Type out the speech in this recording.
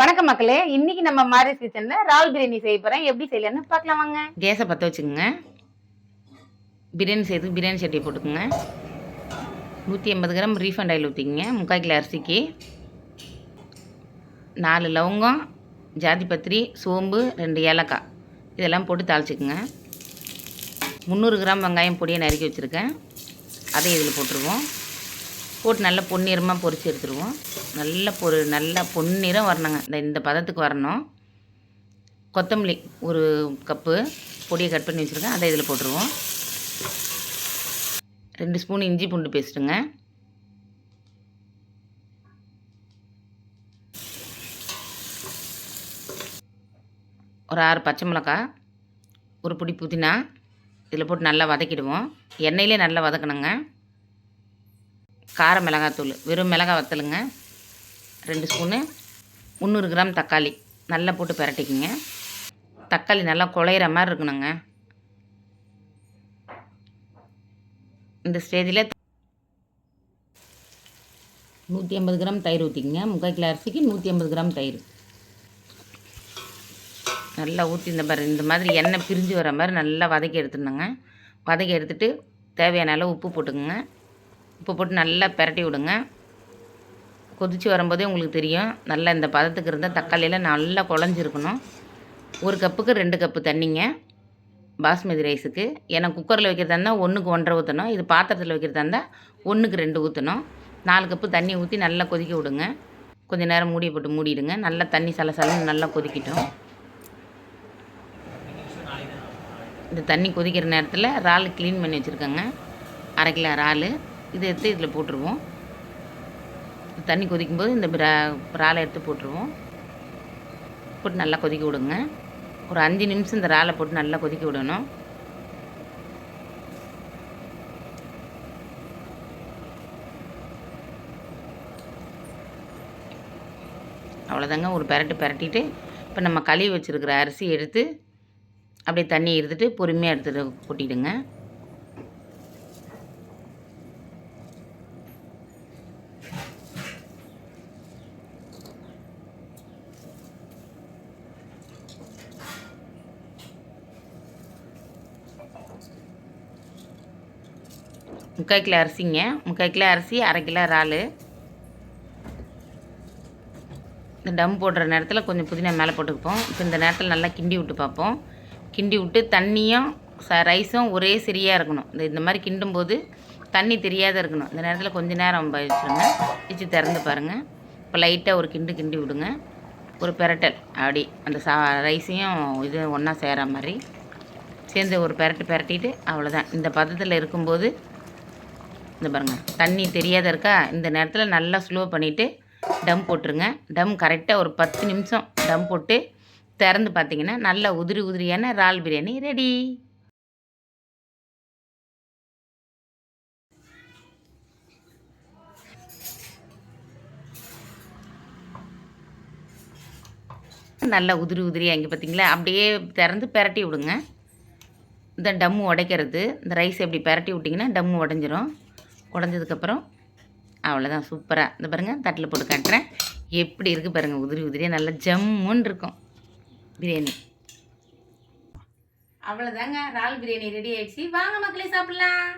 வணக்கம் மக்களே. இன்னைக்கு நம்ம மாரி கிச்சன்ல ரால் பிரியாணி செய்ய போறேன். எப்படி செய்யலாம்னு பார்க்கலாம் வாங்க. கேஸை பற்ற வச்சுக்கோங்க. பிரியாணி செய்யறதுக்கு பிரியாணி சட்டியை போட்டுக்கோங்க. நூற்றி ஐம்பது கிராம் ரீஃபண்ட் ஆயில் ஊற்றிக்கங்க முக்கால் கிலோ அரிசிக்கு நாலு லவங்கம் ஜாதி பத்திரி சோம்பு ரெண்டு ஏலக்காய். இதெல்லாம் போட்டு தாளிச்சுக்குங்க. முந்நூறு கிராம் வெங்காயம் பொடியை நறுக்கி வச்சுருக்கேன். அதை இதில் போட்டுருவோம். போட்டு நல்லா பொன்னிறமாக பொறிச்சு எடுத்துருவோம். நல்ல பொரு நல்லா பொன்னிறம் வரணுங்க. இந்த இந்த பதத்துக்கு வரணும். கொத்தமல்லி ஒரு கப்பு பொடியை கட் பண்ணி வச்சுருக்கேன். அதை இதில் போட்டுருவோம். ரெண்டு ஸ்பூன் இஞ்சி பூண்டு பேஸ்ட்டுங்க. ஒரு ஆறு பச்சை மிளகாய் ஒரு பிடி புதினா இதில் போட்டு நல்லா வதக்கிடுவோம். எண்ணெயிலே நல்லா வதக்கணுங்க. கார மிளகாத்தூள் வெறும் மிளகாய் வத்தலுங்க. ரெண்டு ஸ்பூனு. முந்நூறு கிராம் தக்காளி. நல்லா போட்டு பிரட்டிக்கிங்க. தக்காளி நல்லா குழையிற மாதிரி இருக்கணுங்க. இந்த ஸ்டேஜில் நூற்றி ஐம்பது கிராம் தயிர் ஊற்றிக்கிங்க முக்கால் கிலோ அரிசிக்கு நூற்றி ஐம்பது கிராம் தயிர். நல்லா ஊற்றி இந்த மாதிரி இந்த மாதிரி எண்ணெய் பிரிஞ்சு வர மாதிரி நல்லா வதக்கி எடுத்துடணுங்க. வதக்கி எடுத்துட்டு தேவையான அளவு உப்பு போட்டுக்கோங்க. உப்பு போட்டு நல்லா பிரட்டி விடுங்க. கொதித்து வரும்போதே உங்களுக்கு தெரியும். நல்லா இந்த பதத்துக்கு இருந்தால் தக்காளியெல்லாம் நல்லா குழஞ்சிருக்கணும். ஒரு கப்புக்கு ரெண்டு கப்பு தண்ணிங்க. பாஸ்மதி ரைஸுக்கு. ஏன்னா குக்கரில் வைக்கிறதா இருந்தால் ஒன்றுக்கு ஒன்றரை ஊற்றணும் இது பாத்திரத்தில் வைக்கிறதா இருந்தால் ஒன்றுக்கு ரெண்டு ஊற்றணும் நாலு கப்பு தண்ணி ஊற்றி நல்லா கொதிக்க விடுங்க. கொஞ்சம் நேரம் மூடி போட்டு மூடிடுங்க. நல்லா தண்ணி சலசலன்னு நல்லா கொதிக்கட்டும். இந்த தண்ணி கொதிக்கிற நேரத்தில் இறால் க்ளீன் பண்ணி வச்சுருக்கேங்க. அரை கிலோ இறால். இதை எடுத்து இதில் போட்டுருவோம். தண்ணி கொதிக்கும்போது இந்த பிரா- இறாலை எடுத்து போட்டுருவோம். போட்டு நல்லா கொதிக்க விடுங்க. ஒரு அஞ்சு நிமிஷம் இந்த இறாலை போட்டு நல்லா கொதிக்க விடணும். அவ்வளோதாங்க ஒரு பெரட்டு பெரட்டிட்டு இப்போ நம்ம கழுவி வச்சுருக்கிற அரிசி எடுத்து அப்படியே தண்ணி எடுத்துகிட்டு பொறுமையாக எடுத்துகிட்டு கொட்டிவிடுங்க முக்கால் கிலோ அரிசிங்க. முக்கால் கிலோ அரிசி அரை கிலோ இறால். இந்த டம் போடுற நேரத்தில் கொஞ்சம் புதினா மேலே போட்டுக்குப்போம். இப்போ இந்த நேரத்தில் நல்லா கிண்டி விட்டு பார்ப்போம். கிண்டி விட்டு தண்ணியும் ச ரைஸும் ஒரே சரியாக இருக்கணும். இந்த இந்த மாதிரி கிண்டும்போது தண்ணி தெரியாத இருக்கணும். இந்த நேரத்தில் கொஞ்சம் நேரம் வச்சுருங்க. வச்சு திறந்து பாருங்கள் இப்போ லைட்டாக ஒரு கிண்டு கிண்டி விடுங்க. ஒரு பெரட்டல். அப்படி அந்த சா ரைஸையும் இது ஒன்றா சேர மாதிரி. சேர்ந்து ஒரு பெரட்டு பெரட்டிட்டு அவ்வளோதான் இந்த பதத்தில் இருக்கும்போது இந்த பாருங்கள் தண்ணி தெரியாத இருக்கா? இந்த நேரத்தில் நல்லா ஸ்லோ பண்ணிவிட்டு டம் போட்டுருங்க. டம் கரெக்டாக ஒரு பத்து நிமிஷம் டம் போட்டு திறந்து பார்த்தீங்கன்னா நல்லா உதிரி உதிரியான இறால் பிரியாணி ரெடி நல்லா உதிரி உதிரியாக இங்கே பார்த்தீங்களா அப்படியே திறந்து பிரட்டி விடுங்க. இந்த டம்மு உடைக்கிறது இந்த ரைஸ் எப்படி பெரட்டி விட்டிங்கன்னா டம்மு உடஞ்சிரும். குழஞ்சதுக்கப்புறம் அவ்வளோதான் சூப்பராக இந்த பாருங்கள் தட்டில் போட்டு காட்டுறேன். எப்படி இருக்குது பாருங்கள் உதிரி உதிரியாக நல்லா ஜம்முன்னு இருக்கும். பிரியாணி. அவ்வளோதாங்க இறால் பிரியாணி ரெடி ஆயிடுச்சு. வாங்க மக்களே சாப்பிட்லாம்.